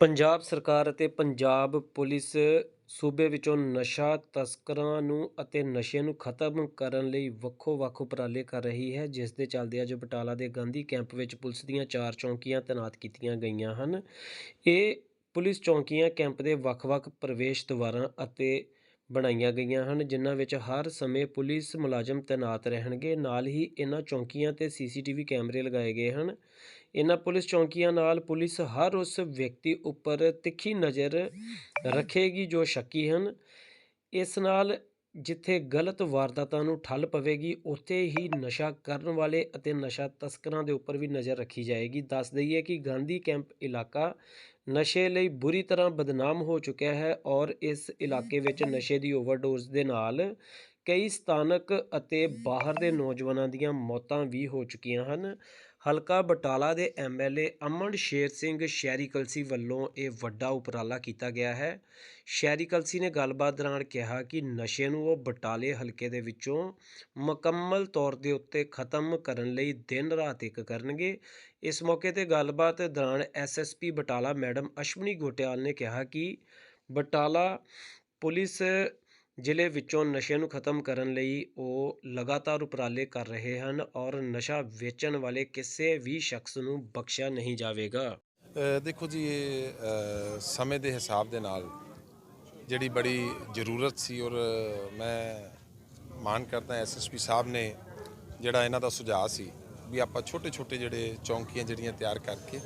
ਪੰਜਾਬ ਸਰਕਾਰ ਅਤੇ ਪੰਜਾਬ ਪੁਲਿਸ ਸੂਬੇ ਵਿੱਚੋਂ ਨਸ਼ਾ ਤਸਕਰਾਂ ਨੂੰ ਅਤੇ ਨਸ਼ੇ ਨੂੰ ਖਤਮ ਕਰਨ ਲਈ ਵੱਖੋ-ਵੱਖ ਉਪਰਾਲੇ ਕਰ ਰਹੀ ਹੈ, ਜਿਸ ਦੇ ਚੱਲਦੇ ਅੱਜ ਬਟਾਲਾ ਦੇ ਗਾਂਧੀ ਕੈਂਪ ਵਿੱਚ ਪੁਲਿਸ ਦੀਆਂ ਚਾਰ ਚੌਂਕੀਆਂ ਤੈਨਾਤ ਕੀਤੀਆਂ ਗਈਆਂ ਹਨ। ਇਹ ਪੁਲਿਸ ਚੌਂਕੀਆਂ ਕੈਂਪ ਦੇ ਵੱਖ-ਵੱਖ ਪ੍ਰਵੇਸ਼ ਦੁਆਰਾਂ ਅਤੇ ਬਣਾਈਆਂ ਗਈਆਂ ਹਨ, ਜਿਨ੍ਹਾਂ ਵਿੱਚ ਹਰ ਸਮੇਂ ਪੁਲਿਸ ਮੁਲਾਜ਼ਮ ਤੈਨਾਤ ਰਹਿਣਗੇ। ਨਾਲ ਹੀ ਇਹਨਾਂ ਚੌਂਕੀਆਂ ਤੇ ਸੀਸੀਟੀਵੀ ਕੈਮਰੇ ਲਗਾਏ ਗਏ ਹਨ। ਇਹਨਾਂ ਪੁਲਿਸ ਚੌਂਕੀਆਂ ਨਾਲ ਪੁਲਿਸ ਹਰ ਉਸ ਵਿਅਕਤੀ ਉੱਪਰ ਤਿੱਖੀ ਨਜ਼ਰ ਰੱਖੇਗੀ ਜੋ ਸ਼ੱਕੀ ਹਨ। ਇਸ ਨਾਲ ਜਿੱਥੇ ਗਲਤ ਵਾਰਦਾਤਾਂ ਨੂੰ ਠੱਲ ਪਵੇਗੀ, ਉੱਥੇ ਹੀ ਨਸ਼ਾ ਕਰਨ ਵਾਲੇ ਅਤੇ ਨਸ਼ਾ ਤਸਕਰਾਂ ਦੇ ਉੱਪਰ ਵੀ ਨਜ਼ਰ ਰੱਖੀ ਜਾਏਗੀ। ਦੱਸ ਦਈਏ ਕਿ ਗਾਂਧੀ ਕੈਂਪ ਇਲਾਕਾ ਨਸ਼ੇ ਲਈ ਬੁਰੀ ਤਰ੍ਹਾਂ ਬਦਨਾਮ ਹੋ ਚੁੱਕਿਆ ਹੈ ਔਰ ਇਸ ਇਲਾਕੇ ਵਿੱਚ ਨਸ਼ੇ ਦੀ ਓਵਰਡੋਜ਼ ਦੇ ਨਾਲ ਕਈ ਸਥਾਨਕ ਅਤੇ ਬਾਹਰ ਦੇ ਨੌਜਵਾਨਾਂ ਦੀਆਂ ਮੌਤਾਂ ਵੀ ਹੋ ਚੁੱਕੀਆਂ ਹਨ। ਹਲਕਾ ਬਟਾਲਾ ਦੇ ਐਮਐਲਏ ਅਮਨ ਸ਼ੇਰ ਸਿੰਘ ਸ਼ਹਿਰੀ ਕਲਸੀ ਵੱਲੋਂ ਇਹ ਵੱਡਾ ਉਪਰਾਲਾ ਕੀਤਾ ਗਿਆ ਹੈ। ਸ਼ਹਿਰੀ ਕਲਸੀ ਨੇ ਗੱਲਬਾਤ ਦੌਰਾਨ ਕਿਹਾ ਕਿ ਨਸ਼ੇ ਨੂੰ ਉਹ ਬਟਾਲੇ ਹਲਕੇ ਦੇ ਵਿੱਚੋਂ ਮੁਕੰਮਲ ਤੌਰ ਦੇ ਉੱਤੇ ਖਤਮ ਕਰਨ ਲਈ ਦਿਨ ਰਾਤ ਇੱਕ ਕਰਨਗੇ। ਇਸ ਮੌਕੇ ਤੇ ਗੱਲਬਾਤ ਦੌਰਾਨ ਐਸਐਸਪੀ ਬਟਾਲਾ ਮੈਡਮ ਅਸ਼ਵਨੀ ਗੋਟਿਆਲ ਨੇ ਕਿਹਾ ਕਿ ਬਟਾਲਾ ਪੁਲਿਸ ਜ਼ਿਲ੍ਹੇ ਵਿੱਚੋਂ ਨਸ਼ੇ ਨੂੰ ਖਤਮ ਕਰਨ ਲਈ ਉਹ ਲਗਾਤਾਰ ਉਪਰਾਲੇ ਕਰ ਰਹੇ ਹਨ ਔਰ ਨਸ਼ਾ ਵੇਚਣ ਵਾਲੇ ਕਿਸੇ ਵੀ ਸ਼ਖਸ ਨੂੰ ਬਖਸ਼ਿਆ ਨਹੀਂ ਜਾਵੇਗਾ। ਦੇਖੋ ਜੀ, ਇਹ ਸਮੇਂ ਦੇ ਹਿਸਾਬ ਦੇ ਨਾਲ ਜਿਹੜੀ ਬੜੀ ਜ਼ਰੂਰਤ ਸੀ ਔਰ ਮੈਂ ਮਾਨ ਕਰਦਾ ਐਸਐਸਪੀ ਸਾਹਿਬ ਨੇ ਜਿਹੜਾ ਇਹਨਾਂ ਦਾ ਸੁਝਾਅ ਸੀ ਵੀ ਆਪਾਂ ਛੋਟੇ ਛੋਟੇ ਜਿਹੜੇ ਚੌਂਕੀਆਂ ਜਿਹੜੀਆਂ ਤਿਆਰ ਕਰਕੇ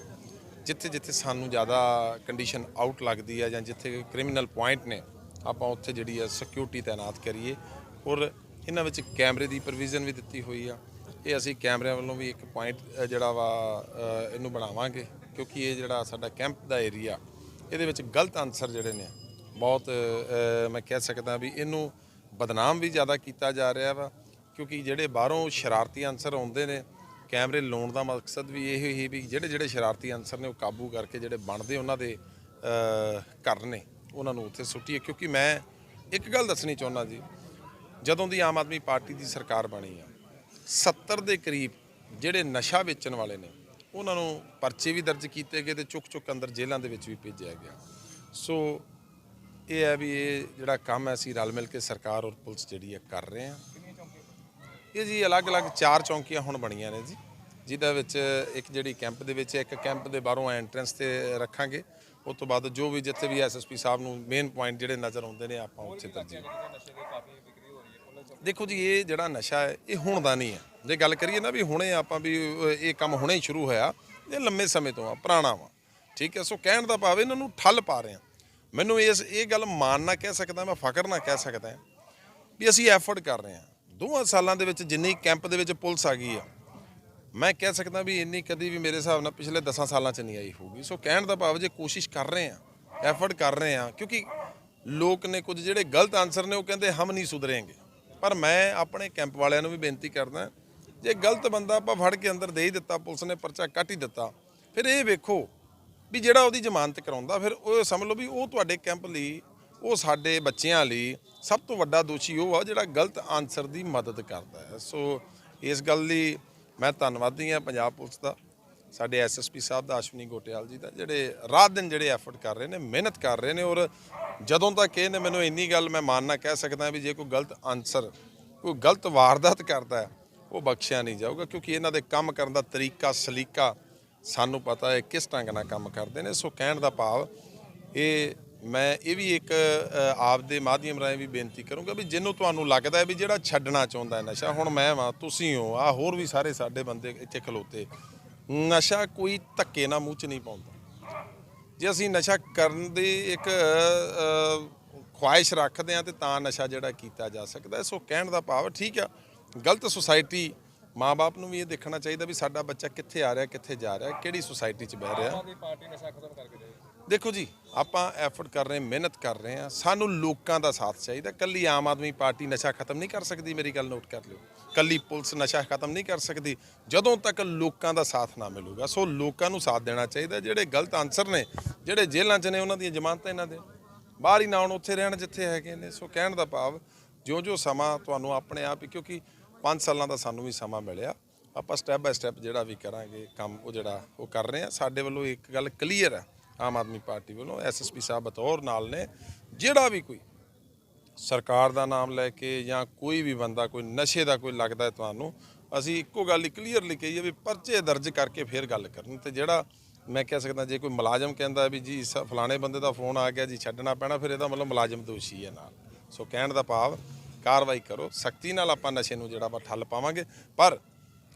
ਜਿੱਥੇ ਜਿੱਥੇ ਸਾਨੂੰ ਜ਼ਿਆਦਾ ਕੰਡੀਸ਼ਨ ਆਊਟ ਲੱਗਦੀ ਹੈ ਜਾਂ ਜਿੱਥੇ ਕ੍ਰਿਮੀਨਲ ਪੁਆਇੰਟ ਨੇ ਆਪਾਂ ਉੱਥੇ ਜਿਹੜੀ ਆ ਸਿਕਿਉਰਿਟੀ ਤਾਇਨਾਤ ਕਰੀਏ। ਔਰ ਇਹਨਾਂ ਵਿੱਚ ਕੈਮਰੇ ਦੀ ਪ੍ਰੋਵੀਜ਼ਨ ਵੀ ਦਿੱਤੀ ਹੋਈ ਆ। ਇਹ ਅਸੀਂ ਕੈਮਰਿਆਂ ਵੱਲੋਂ ਵੀ ਇੱਕ ਪੁਆਇੰਟ ਜਿਹੜਾ ਵਾ ਇਹਨੂੰ ਬਣਾਵਾਂਗੇ। ਕਿਉਂਕਿ ਇਹ ਜਿਹੜਾ ਸਾਡਾ ਕੈਂਪ ਦਾ ਏਰੀਆ ਇਹਦੇ ਵਿੱਚ ਗਲਤ ਆਨਸਰ ਜਿਹੜੇ ਨੇ, ਬਹੁਤ ਮੈਂ ਕਹਿ ਸਕਦਾ ਵੀ ਇਹਨੂੰ ਬਦਨਾਮ ਵੀ ਜ਼ਿਆਦਾ ਕੀਤਾ ਜਾ ਰਿਹਾ ਵਾ। ਕਿਉਂਕਿ ਜਿਹੜੇ ਬਾਹਰੋਂ ਸ਼ਰਾਰਤੀ ਅਨਸਰ ਆਉਂਦੇ ਨੇ, ਕੈਮਰੇ ਲਾਉਣ ਦਾ ਮਕਸਦ ਵੀ ਇਹ ਹੀ ਵੀ ਜਿਹੜੇ ਜਿਹੜੇ ਸ਼ਰਾਰਤੀ ਅਨਸਰ ਨੇ ਉਹ ਕਾਬੂ ਕਰਕੇ ਜਿਹੜੇ ਬਣਦੇ ਉਹਨਾਂ ਦੇ ਘਰ ਨੇ। ਉਹਨਾਂ ਨੂੰ ਉੱਥੇ ਸੁੱਟੀਏ ਕਿਉਂਕਿ ਮੈਂ ਇੱਕ ਗੱਲ ਦੱਸਣੀ ਚਾਹੁੰਦਾ ਜੀ, ਜਦੋਂ ਦੀ ਆਮ ਆਦਮੀ ਪਾਰਟੀ ਦੀ ਸਰਕਾਰ ਬਣੀ ਆ 70 ਦੇ ਕਰੀਬ ਜਿਹੜੇ ਨਸ਼ਾ ਵੇਚਣ ਵਾਲੇ ਨੇ, ਉਹਨਾਂ ਨੂੰ ਪਰਚੇ ਵੀ ਦਰਜ ਕੀਤੇ ਗਏ ਤੇ ਚੁੱਕ ਚੁੱਕ ਅੰਦਰ ਜੇਲ੍ਹਾਂ ਦੇ ਵਿੱਚ ਵੀ ਭੇਜਿਆ ਗਿਆ। ਸੋ ਇਹ ਹੈ ਵੀ ਇਹ ਜਿਹੜਾ ਕੰਮ ਹੈ, ਅਸੀਂ ਰਲ ਮਿਲ ਕੇ ਸਰਕਾਰ ਔਰ ਪੁਲਿਸ ਜਿਹੜੀ ਹੈ ਕਰ ਰਹੇ ਆ ਇਹ ਜੀ ਅਲੱਗ-ਅਲੱਗ ਚਾਰ ਚੌਂਕੀਆਂ ਹੁਣ ਬਣੀਆਂ ਨੇ ਜੀ, ਜਿਹਦੇ ਵਿੱਚ ਇੱਕ ਜਿਹੜੀ ਕੈਂਪ ਦੇ ਵਿੱਚ ਇੱਕ ਕੈਂਪ ਦੇ ਬਾਹਰੋਂ ਐਂਟਰੈਂਸ ਤੇ ਰੱਖਾਂਗੇ। ਉਸ ਤੋਂ ਬਾਅਦ ਜੋ ਵੀ ਜਿੱਥੇ ਵੀ ਐਸਐਸਪੀ ਸਾਹਿਬ ਨੂੰ ਮੇਨ ਪੁਆਇੰਟ ਜਿਹੜੇ ਨਜ਼ਰ ਆਉਂਦੇ ਨੇ ਆਪਾਂ ਉੱਥੇ ਤਰਜੀਹ ਦੇਖੋ ਜੀ ਇਹ ਜਿਹੜਾ ਨਸ਼ਾ ਹੈ ਇਹ ਹੁਣ ਦਾ ਨਹੀਂ ਹੈ। ਜੇ ਗੱਲ ਕਰੀਏ ਨਾ ਵੀ ਹੁਣੇ ਆਪਾਂ ਵੀ ਇਹ ਕੰਮ ਹੁਣੇ ਹੀ ਸ਼ੁਰੂ ਹੋਇਆ ਇਹ ਲੰਮੇ ਸਮੇਂ ਤੋਂ ਆ ਪੁਰਾਣਾ ਵਾ। ਠੀਕ ਹੈ ਸੋ ਕਹਿਣ ਦਾ ਭਾਵ ਇਹਨਾਂ ਨੂੰ ਠੱਲ ਪਾ ਰਹੇ ਆ ਮੈਨੂੰ ਇਸ ਇਹ ਗੱਲ ਮਾਣ ਨਾ ਕਹਿ ਸਕਦਾ ਮੈਂ ਫਖਰ ਨਾ ਕਹਿ ਸਕਦਾ ਵੀ ਅਸੀਂ ਐਫਰਟ ਕਰ ਰਹੇ ਆ ਦੋਵਾਂ ਸਾਲਾਂ ਦੇ ਵਿੱਚ ਜਿੰਨੀ ਕੈਂਪ ਦੇ ਵਿੱਚ ਪੁਲਿਸ ਆ ਗਈ ਆ ਮੈਂ ਕਹਿ ਸਕਦਾ ਵੀ ਇੰਨੀ ਕਦੀ ਵੀ ਮੇਰੇ ਹਿਸਾਬ ਨਾਲ ਪਿਛਲੇ 10 ਸਾਲਾਂ ਚ ਨਹੀਂ ਆਈ ਹੋਊਗੀ। ਸੋ ਕਹਿਣ ਦਾ ਭਾਵ ਜੇ ਕੋਸ਼ਿਸ਼ ਕਰ ਰਹੇ ਆ ਐਫਰਟ ਕਰ ਰਹੇ ਆ ਕਿਉਂਕਿ ਲੋਕ ਨੇ ਕੁਝ ਜਿਹੜੇ ਗਲਤ ਆਨਸਰ ਨੇ ਉਹ ਕਹਿੰਦੇ ਹਮ ਨਹੀਂ ਸੁਧਰੇਂਗੇ। ਪਰ ਮੈਂ ਆਪਣੇ ਕੈਂਪ ਵਾਲਿਆਂ ਨੂੰ ਵੀ ਬੇਨਤੀ ਕਰਦਾ, ਜੇ ਗਲਤ ਬੰਦਾ ਆਪਾਂ ਫੜ ਕੇ ਅੰਦਰ ਦੇ ਹੀ ਦਿੱਤਾ, ਪੁਲਿਸ ਨੇ ਪਰਚਾ ਕੱਟ ਹੀ ਦਿੱਤਾ, ਫਿਰ ਇਹ ਵੇਖੋ ਵੀ ਜਿਹੜਾ ਉਹਦੀ ਜ਼ਮਾਨਤ ਕਰਾਉਂਦਾ, ਫਿਰ ਉਹ ਸਮਝ ਲਓ ਵੀ ਉਹ ਤੁਹਾਡੇ ਕੈਂਪ ਲਈ, ਉਹ ਸਾਡੇ ਬੱਚਿਆਂ ਲਈ ਸਭ ਤੋਂ ਵੱਡਾ ਦੋਸ਼ੀ ਉਹ ਆ ਜਿਹੜਾ ਗਲਤ ਆਨਸਰ ਦੀ ਮਦਦ ਕਰਦਾ ਹੈ। ਸੋ ਇਸ ਗੱਲ ਲਈ ਮੈਂ ਧੰਨਵਾਦੀ ਹਾਂ ਪੰਜਾਬ ਪੁਲਿਸ ਦਾ, ਸਾਡੇ ਐਸਐਸਪੀ ਸਾਹਿਬ ਦਾ, ਅਸ਼ਵਨੀ ਗੋਟਿਆਲ ਜੀ ਦਾ, ਜਿਹੜੇ ਰਾਤ ਦਿਨ ਜਿਹੜੇ ਐਫਰਟ ਕਰ ਰਹੇ ਨੇ, ਮਿਹਨਤ ਕਰ ਰਹੇ ਨੇ ਔਰ ਜਦੋਂ ਤੱਕ ਇਹ ਨੇ ਮੈਨੂੰ ਇੰਨੀ ਗੱਲ ਮੈਂ ਮਾਨਣਾ ਕਹਿ ਸਕਦਾ ਵੀ ਜੇ ਕੋਈ ਗਲਤ ਆਨਸਰ ਕੋਈ ਗਲਤ ਵਾਰਦਾਤ ਕਰਦਾ ਹੈ, ਉਹ ਬਖਸ਼ਿਆ ਨਹੀਂ ਜਾਊਗਾ ਕਿਉਂਕਿ ਇਹਨਾਂ ਦੇ ਕੰਮ ਕਰਨ ਦਾ ਤਰੀਕਾ, ਸਲੀਕਾ ਸਾਨੂੰ ਪਤਾ ਹੈ ਕਿਸ ਢੰਗ ਨਾਲ ਕੰਮ ਕਰਦੇ ਨੇ। ਸੋ ਕਹਿਣ ਦਾ ਭਾਵ, ਇਹ ਮੈਂ ਇਹ ਵੀ ਇੱਕ ਆਪ ਦੇ ਮਾਧਿਅਮ ਰਾਹੀਂ ਵੀ ਬੇਨਤੀ ਕਰੂੰਗਾ ਵੀ ਜਿਹਨੂੰ ਤੁਹਾਨੂੰ ਲੱਗਦਾ ਹੈ ਵੀ ਜਿਹੜਾ ਛੱਡਣਾ ਚਾਹੁੰਦਾ ਹੈ ਨਸ਼ਾ ਹੁਣ ਮੈਂ ਵਾਂ ਤੁਸੀਂ ਹੋ ਆ ਹੋਰ ਵੀ ਸਾਰੇ ਸਾਡੇ ਬੰਦੇ ਇੱਥੇ ਖਲੋਤੇ। ਨਸ਼ਾ ਕੋਈ ਧੱਕੇ ਨਾਲ ਮੂੰਹ 'ਚ ਨਹੀਂ ਪਾਉਂਦਾ। ਜੇ ਅਸੀਂ ਨਸ਼ਾ ਕਰਨ ਦੀ ਇੱਕ ਅ, ਖੁਆਇਸ਼ ਰੱਖਦੇ ਆ ਤੇ ਤਾਂ ਨਸ਼ਾ ਜਿਹੜਾ ਕੀਤਾ ਜਾ ਸਕਦਾ ਸੋ ਕਹਿਣ ਦਾ ਭਾਵ ਠੀਕ ਆ ਗਲਤ ਸੁਸਾਇਟੀ ਮਾਪੇ ਨੂੰ ਵੀ ਇਹ ਦੇਖਣਾ ਚਾਹੀਦਾ ਵੀ ਸਾਡਾ ਬੱਚਾ ਕਿੱਥੇ ਆ ਰਿਹਾ ਕਿੱਥੇ ਜਾ ਰਿਹਾ ਕਿਹੜੀ ਸੁਸਾਇਟੀ 'ਚ ਬਹਿ ਰਿਹਾ। ਦੇਖੋ ਜੀ, ਆਪਾਂ ਐਫਰਟ ਕਰ ਰਹੇ, ਮਿਹਨਤ ਕਰ ਰਹੇ ਹਾਂ। ਸਾਨੂੰ ਲੋਕਾਂ ਦਾ ਸਾਥ ਚਾਹੀਦਾ। ਕੱਲੀ ਆਮ ਆਦਮੀ ਪਾਰਟੀ ਨਸ਼ਾ ਖਤਮ ਨਹੀਂ ਕਰ ਸਕਦੀ, ਮੇਰੀ ਗੱਲ ਨੋਟ ਕਰ ਲਿਓ। ਕੱਲੀ ਪੁਲਿਸ ਨਸ਼ਾ ਖਤਮ ਨਹੀਂ ਕਰ ਸਕਦੀ। ਜਦੋਂ ਤੱਕ ਲੋਕਾਂ ਦਾ ਸਾਥ ਨਾ ਮਿਲੂਗਾ, ਸੋ ਲੋਕਾਂ ਨੂੰ ਸਾਥ ਦੇਣਾ ਚਾਹੀਦਾ। ਜਿਹੜੇ ਗਲਤ ਆਨਸਰ ਨੇ, ਜਿਹੜੇ ਜੇਲ੍ਹਾਂ 'ਚ ਨੇ, ਉਹਨਾਂ ਦੀਆਂ ਜ਼ਮਾਨਤਾਂ ਇਹਨਾਂ ਦੇ। ਬਾਹਰ ਹੀ ਨਾ ਆਉਣ, ਉੱਥੇ ਰਹਿਣ ਜਿੱਥੇ ਹੈਗੇ ਨੇ। ਸੋ ਕਹਿਣ ਦਾ ਭਾਵ, ਜਿਉਂ-ਜਿਉਂ ਸਮਾਂ ਤੁਹਾਨੂੰ ਆਪਣੇ ਆਪ ਹੀ, ਕਿਉਂਕਿ 5 ਸਾਲਾਂ ਦਾ ਸਾਨੂੰ ਵੀ ਸਮਾਂ ਮਿਲਿਆ। ਆਪਾਂ ਸਟੈਪ ਬਾਏ ਸਟੈਪ ਜਿਹੜਾ ਵੀ ਕਰਾਂਗੇ, ਕੰਮ ਉਹ ਜਿਹੜਾ ਉਹ ਕਰ ਰਹੇ ਆ ਸਾਡੇ ਵੱਲੋਂ ਇੱਕ ਗੱਲ ਕਲੀਅਰ ਹੈ। ਆਮ ਆਦਮੀ ਪਾਰਟੀ ਵੱਲੋਂ ਐਸਐਸਪੀ ਸਾਹਿਬ ਬਤੌਰ ਨਾਲ ਨੇ, ਜਿਹੜਾ ਵੀ ਕੋਈ ਸਰਕਾਰ ਦਾ ਨਾਮ ਲੈ ਕੇ ਜਾਂ ਕੋਈ ਵੀ ਬੰਦਾ, ਕੋਈ ਨਸ਼ੇ ਦਾ ਕੋਈ ਲੱਗਦਾ ਤੁਹਾਨੂੰ, ਅਸੀਂ ਇੱਕੋ ਗੱਲ ਕਲੀਅਰਲੀ ਕਹੀਏ ਵੀ ਪਰਚੇ ਦਰਜ ਕਰਕੇ ਫੇਰ ਗੱਲ ਕਰਨ ਤੇ ਜਿਹੜਾ ਮੈਂ ਕਹਿ ਸਕਦਾ ਜੇ ਕੋਈ ਮੁਲਾਜ਼ਮ ਕਹਿੰਦਾ ਵੀ ਜੀ ਫਲਾਣੇ ਬੰਦੇ ਦਾ ਫੋਨ ਆ ਗਿਆ ਜੀ ਛੱਡਣਾ ਪੈਣਾ, ਫਿਰ ਇਹਦਾ ਮਤਲਬ ਮੁਲਾਜ਼ਮ ਦੋਸ਼ੀ ਹੈ ਨਾਲ। ਸੋ ਕਹਿਣ ਦਾ ਭਾਵ ਕਾਰਵਾਈ ਕਰੋ, ਸਖਤੀ ਨਾਲ ਆਪਾਂ ਨਸ਼ੇ ਨੂੰ ਜਿਹੜਾ ਵਾ ਠੱਲ ਪਾਵਾਂਗੇ, ਪਰ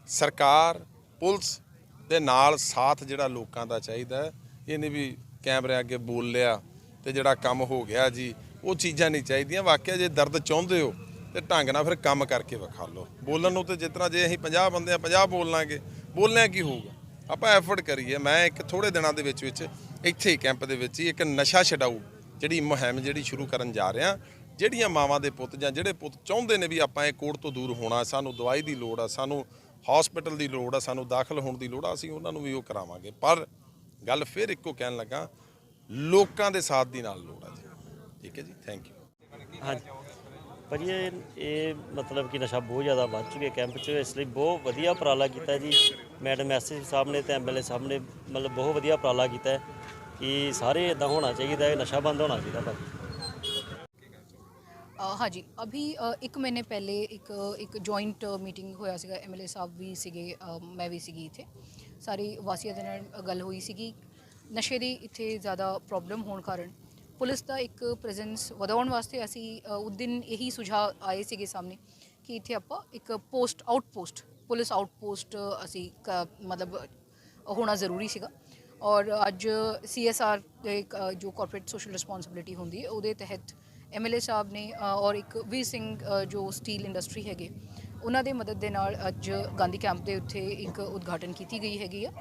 ਸਰਕਾਰ, ਪੁਲਿਸ ਦੇ ਨਾਲ ਸਾਥ ਜਿਹੜਾ ਲੋਕਾਂ ਦਾ ਚਾਹੀਦਾ ਹੈ ਇਹਨੇ ਵੀ ਕੈਮਰੇ ਅੱਗੇ ਬੋਲ ਲਿਆ ਤੇ ਜਿਹੜਾ ਕੰਮ ਹੋ ਗਿਆ ਜੀ, ਉਹ ਚੀਜ਼ਾਂ ਨਹੀਂ ਚਾਹੀਦੀਆਂ। ਵਾਕਿਆ ਜੇ ਦਰਦ ਚਾਹੁੰਦੇ ਹੋ ਤੇ ਢੰਗ ਨਾਲ ਫਿਰ ਕੰਮ ਕਰਕੇ ਵਿਖਾ ਲਓ। ਬੋਲਣ ਨੂੰ ਤੇ ਜਿਸ ਤਰ੍ਹਾਂ ਜੇ ਅਸੀਂ 50 ਬੰਦੇ ਆ 50 ਬੋਲਾਂਗੇ ਬੋਲਣਾ ਕੀ ਹੋਊਗਾ? ਆਪਾਂ ਐਫਰਟ ਕਰੀਏ। ਮੈਂ ਇੱਕ ਥੋੜੇ ਦਿਨਾਂ ਦੇ ਵਿੱਚ ਵਿੱਚ ਇੱਥੇ ਹੀ ਕੈਂਪ ਦੇ ਵਿੱਚ ਹੀ ਇੱਕ ਨਸ਼ਾ ਛਡਾਊ ਜਿਹੜੀ ਮੁਹਿੰਮ ਜਿਹੜੀ ਸ਼ੁਰੂ ਕਰਨ ਜਾ ਰਿਹਾ। ਜਿਹੜੀਆਂ ਮਾਵਾਂ ਦੇ ਪੁੱਤ ਜਾਂ ਜਿਹੜੇ ਪੁੱਤ ਚਾਹੁੰਦੇ ਨੇ ਵੀ ਆਪਾਂ ਇਹ ਕੋੜ ਤੋਂ ਦੂਰ ਹੋਣਾ, ਸਾਨੂੰ ਦਵਾਈ ਦੀ ਲੋੜ ਆ, ਸਾਨੂੰ ਹਸਪੀਟਲ ਦੀ ਲੋੜ ਆ, ਸਾਨੂੰ ਦਾਖਲ ਹੋਣ ਦੀ ਲੋੜ ਆ, ਅਸੀਂ ਉਹਨਾਂ ਨੂੰ ਵੀ ਉਹ ਕਰਾਵਾਂਗੇ। ਪਰ ਗੱਲ ਫਿਰ ਇੱਕੋ ਕਹਿਣ ਲੱਗਾ ਲੋਕਾਂ ਦੇ ਸਾਥ ਦੀ ਨਾਲ ਲੋੜ ਆ ਜੀ। ਠੀਕ ਹੈ ਜੀ ਥੈਂਕ ਯੂ ਹਾਂਜੀ। ਭਾਜੀ ਇਹ ਇਹ ਮਤਲਬ ਕਿ ਨਸ਼ਾ ਬਹੁਤ ਜ਼ਿਆਦਾ ਵੱਧ ਚੁੱਕਿਆ ਕੈਂਪ 'ਚ ਇਸ ਲਈ ਬਹੁਤ ਵਧੀਆ ਉਪਰਾਲਾ ਕੀਤਾ ਜੀ। ਮੈਡਮ ਐਸਐਸ ਸਾਹਿਬ ਨੇ ਤੇ ਐਮਐਲਏ ਸਾਹਿਬ ਨੇ ਮਤਲਬ ਬਹੁਤ ਵਧੀਆ ਉਪਰਾਲਾ ਕੀਤਾ ਹੈ ਕਿ ਸਾਰੇ ਇਦਾਂ ਹੋਣਾ ਚਾਹੀਦਾ ਹੈ ਨਸ਼ਾ ਬੰਦ ਹੋਣਾ ਚਾਹੀਦਾ ਭਾਜੀ। ਹਾਂਜੀ। ਅਭੀ ਅ, ਇੱਕ ਮਹੀਨੇ ਪਹਿਲੇ ਇੱਕ ਇੱਕ ਜੁਆਇੰਟ ਮੀਟਿੰਗ ਹੋਇਆ ਸੀਗਾ ਐਮਐਲਏ ਸਾਹਿਬ ਵੀ ਸੀਗੇ ਮੈਂ ਵੀ ਸੀਗੀ ਇੱਥੇ। ਸਾਰੀ ਵਾਸੀਆਂ ਦੇ ਨਾਲ ਗੱਲ ਹੋਈ ਸੀਗੀ। ਨਸ਼ੇ ਦੀ ਇੱਥੇ ਜ਼ਿਆਦਾ ਪ੍ਰੋਬਲਮ ਹੋਣ ਕਾਰਨ। ਪੁਲਿਸ ਦਾ ਇੱਕ ਪ੍ਰੈਜ਼ੈਂਸ ਵਧਾਉਣ ਵਾਸਤੇ ਅਸੀਂ ਉਸ ਦਿਨ ਇਹੀ ਸੁਝਾਅ ਆਏ ਸੀਗੇ ਸਾਹਮਣੇ ਕਿ ਇੱਥੇ ਆਪਾਂ ਇੱਕ ਪੋਸਟ ਆਊਟਪੋਸਟ ਪੁਲਿਸ ਆਊਟਪੋਸਟ ਅਸੀਂ ਕ- ਮਤਲਬ ਹੋਣਾ ਜ਼ਰੂਰੀ ਸੀਗਾ। ਔਰ ਅੱਜ ਸੀਐਸਆਰ ਦੇ ਇੱਕ, ਅ, ਜੋ ਕਾਰਪੋਰੇਟ ਸੋਸ਼ਲ ਰਿਸਪੌਂਸਿਬਿਲਿਟੀ ਹੁੰਦੀ ਹੈ ਉਹਦੇ ਤਹਿਤ ਐਮਐਲਏ ਸਾਹਿਬ ਨੇ ਔਰ ਇੱਕ ਵੀਰ ਸਿੰਘ ਜੋ ਸਟੀਲ ਇੰਡਸਟਰੀ ਹੈਗੇ ਉਹਨਾਂ ਦੇ ਮਦਦ ਦੇ ਨਾਲ ਅੱਜ ਗਾਂਧੀ ਕੈਂਪ ਦੇ ਉੱਤੇ ਇੱਕ ਉਦਘਾਟਨ ਕੀਤੀ ਗਈ ਹੈਗੀ ਆ।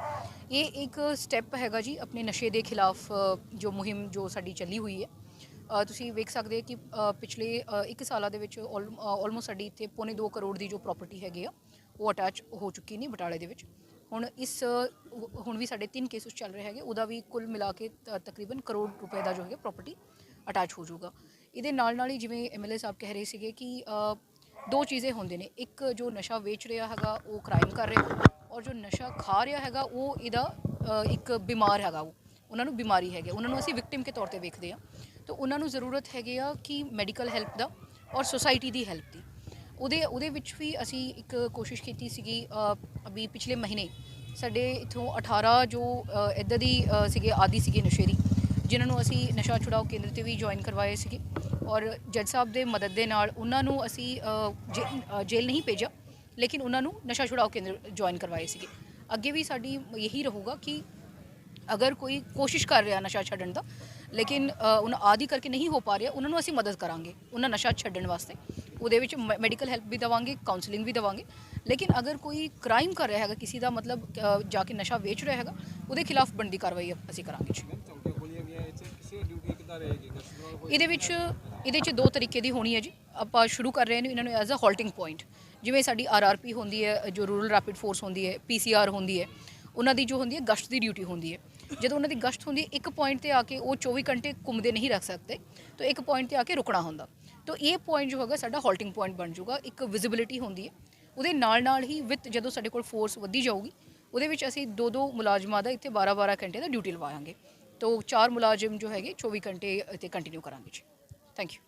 ਇਹ ਇੱਕ ਸਟੈਪ ਹੈਗਾ ਜੀ ਆਪਣੇ ਨਸ਼ੇ ਦੇ ਖਿਲਾਫ ਜੋ ਮੁਹਿੰਮ ਜੋ ਸਾਡੀ ਚੱਲੀ ਹੋਈ ਹੈ। ਤੁਸੀਂ ਵੇਖ ਸਕਦੇ ਕਿ ਪਿਛਲੇ ਅ, ਇੱਕ ਸਾਲਾਂ ਦੇ ਵਿੱਚ ਆਲਮੋਸਟ ਸਾਡੀ ਇੱਥੇ ਪੌਣੇ 2 ਕਰੋੜ ਦੀ ਜੋ ਪ੍ਰਾਪਰਟੀ ਹੈਗੀ ਆ ਉਹ ਅਟੈਚ ਹੋ ਚੁੱਕੀ ਨੇ ਬਟਾਲੇ ਦੇ ਵਿੱਚ। ਹੁਣ ਇਸ ਹੁਣ ਵੀ ਸਾਡੇ ਤਿੰਨ ਕੇਸਿਸ ਚੱਲ ਰਹੇ ਹੈਗੇ ਉਹਦਾ ਵੀ ਕੁੱਲ ਮਿਲਾ ਕੇ ਤਕਰੀਬਨ ਕਰੋੜ ਰੁਪਏ ਦਾ ਜੋ ਹੈਗਾ ਪ੍ਰਾਪਰਟੀ ਅਟੈਚ ਹੋ ਜਾਊਗਾ। ਇਹਦੇ ਨਾਲ ਨਾਲ ਹੀ ਜਿਵੇਂ ਐਮਐਲਏ ਸਾਹਿਬ ਕਹਿ ਰਹੇ ਸੀਗੇ ਕਿ ਦੋ ਚੀਜ਼ੇ ਹੁੰਦੇ ਨੇ। ਇੱਕ ਜੋ ਨਸ਼ਾ ਵੇਚ ਰਿਹਾ ਹੈਗਾ ਉਹ ਕ੍ਰਾਈਮ ਕਰ ਰਿਹਾ ਔਰ ਜੋ ਨਸ਼ਾ ਖਾ ਰਿਹਾ ਹੈਗਾ ਉਹ ਇਹਦਾ ਇੱਕ ਬਿਮਾਰ ਹੈਗਾ ਉਹ। ਉਹਨਾਂ ਨੂੰ ਬਿਮਾਰੀ ਹੈਗੀ ਉਹਨਾਂ ਨੂੰ ਅਸੀਂ ਵਿਕਟਿਮ ਕੇ ਤੌਰ ਤੇ ਵੇਖਦੇ ਆ। ਤਾਂ ਉਹਨਾਂ ਨੂੰ ਜ਼ਰੂਰਤ ਹੈਗੀ ਆ ਕਿ ਮੈਡੀਕਲ ਹੈਲਪ ਦਾ ਔਰ ਸੁਸਾਇਟੀ ਦੀ ਹੈਲਪ ਦੀ। ਉਹਦੇ ਉਹਦੇ ਵਿੱਚ ਵੀ ਅਸੀਂ ਇੱਕ ਕੋਸ਼ਿਸ਼ ਕੀਤੀ ਸੀਗੀ ਅ, ਅਭੀ ਪਿਛਲੇ ਮਹੀਨੇ ਸਾਡੇ ਇਥੋਂ 18 ਜੋ ਅ, ਇੱਦਾਂ ਦੀ ਸੀਗੇ ਆਦੀ ਸੀਗੇ ਨਸ਼ੇ ਦੀ ਜਿਨ੍ਹਾਂ ਨੂੰ ਅਸੀਂ ਨਸ਼ਾ ਛੁਡਾਓ ਕੇਂਦਰ ਤੇ ਵੀ ਜੁਆਇਨ ਕਰਵਾਏ ਸੀਗੇ। ਔਰ ਜੱਜ ਸਾਹਿਬ ਦੇ ਮਦਦ ਦੇ ਨਾਲ ਉਹਨਾਂ ਨੂੰ ਅਸੀਂ ਜੇਲ੍ਹ ਨਹੀਂ ਭੇਜਿਆ ਲੇਕਿਨ ਉਹਨਾਂ ਨੂੰ ਨਸ਼ਾ ਛੁਡਾਓ ਕੇਂਦਰ ਜੁਆਇਨ ਕਰਵਾਏ ਸੀਗੇ। ਅੱਗੇ ਵੀ ਸਾਡੀ ਇਹੀ ਰਹੂਗਾ ਕਿ ਅਗਰ ਕੋਈ ਕੋਸ਼ਿਸ਼ ਕਰ ਰਿਹਾ ਨਸ਼ਾ ਛੱਡਣ ਦਾ ਲੇਕਿਨ ਉਹਨਾਂ ਆਦੀ ਕਰਕੇ ਨਹੀਂ ਹੋ ਪਾ ਰਿਹਾ ਉਹਨਾਂ ਨੂੰ ਅਸੀਂ ਮਦਦ ਕਰਾਂਗੇ ਉਹਨਾਂ ਨਸ਼ਾ ਛੱਡਣ ਵਾਸਤੇ। ਉਹਦੇ ਵਿੱਚ ਮੈਡੀਕਲ ਹੈਲਪ ਵੀ ਦਵਾਂਗੇ ਕਾਉਂਸਲਿੰਗ ਵੀ ਦਵਾਂਗੇ। ਲੇਕਿਨ ਅਗਰ ਕੋਈ ਕ੍ਰਾਈਮ ਕਰ ਰਿਹਾ ਹੈਗਾ ਕਿਸੇ ਦਾ ਮਤਲਬ ਜਾ ਕੇ ਨਸ਼ਾ ਵੇਚ ਰਿਹਾ ਹੈਗਾ ਉਹਦੇ ਖਿਲਾਫ ਬਣਦੀ ਕਾਰਵਾਈ ਅਸੀਂ ਕਰਾਂਗੇ। ਇਹਦੇ ਵਿੱਚ ਇਹਦੇ 'ਚ ਦੋ ਤਰੀਕੇ ਦੀ ਹੋਣੀ ਹੈ ਜੀ। ਆਪਾਂ ਸ਼ੁਰੂ ਕਰ ਰਹੇ ਨੇ ਇਹਨਾਂ ਨੂੰ ਐਜ਼ ਅ ਹਾਲਟਿੰਗ ਪੁਆਇੰਟ ਜਿਵੇਂ ਸਾਡੀ ਆਰਆਰਪੀ ਹੁੰਦੀ ਹੈ, ਜੋ ਰੂਰਲ ਰੈਪਿਡ ਫੋਰਸ ਹੁੰਦੀ ਹੈ ਪੀਸੀਆਰ ਹੁੰਦੀ ਹੈ, ਉਹਨਾਂ ਦੀ ਜੋ ਹੁੰਦੀ ਹੈ ਗਸ਼ਤ ਦੀ ਡਿਊਟੀ ਹੁੰਦੀ ਹੈ। ਜਦੋਂ ਉਹਨਾਂ ਦੀ ਗਸ਼ਤ ਹੁੰਦੀ ਹੈ, ਇੱਕ ਪੁਆਇੰਟ ਤੇ ਆ ਕੇ ਉਹ 24 ਘੰਟੇ ਘੁੰਮਦੇ ਨਹੀਂ ਰੱਖ ਸਕਦੇ, ਤਾਂ ਇੱਕ ਪੁਆਇੰਟ ਤੇ ਆ ਕੇ ਰੁਕਣਾ ਹੁੰਦਾ। ਤਾਂ ਇਹ ਪੁਆਇੰਟ ਜੋ ਹੈਗਾ ਸਾਡਾ ਹਾਲਟਿੰਗ ਪੁਆਇੰਟ ਬਣ ਜਾਊਗਾ, ਇੱਕ ਵਿਜ਼ਿਬਿਲਿਟੀ ਹੁੰਦੀ ਹੈ। ਉਹਦੇ ਨਾਲ ਨਾਲ ਹੀ ਵਿਦ ਜਦੋਂ ਸਾਡੇ ਕੋਲ ਫੋਰਸ ਵਧੀ ਜਾਊਗੀ, ਉਹਦੇ ਵਿੱਚ ਅਸੀਂ ਦੋ ਦੋ ਮੁਲਾਜ਼ਮਾਂ ਦਾ ਇੱਥੇ 12 12 ਘੰਟੇ ਦਾ ਡਿਊਟੀ ਲਵਾਵਾਂਗੇ। ਤਾਂ ਚਾਰ ਮੁਲਾਜ਼ਮ ਜੋ ਹੈਗੇ 24 ਘੰਟੇ ਇੱਥੇ ਕੰਟੀਨਿਊ ਕਰਾਂਗੇ ਜੀ। Thank you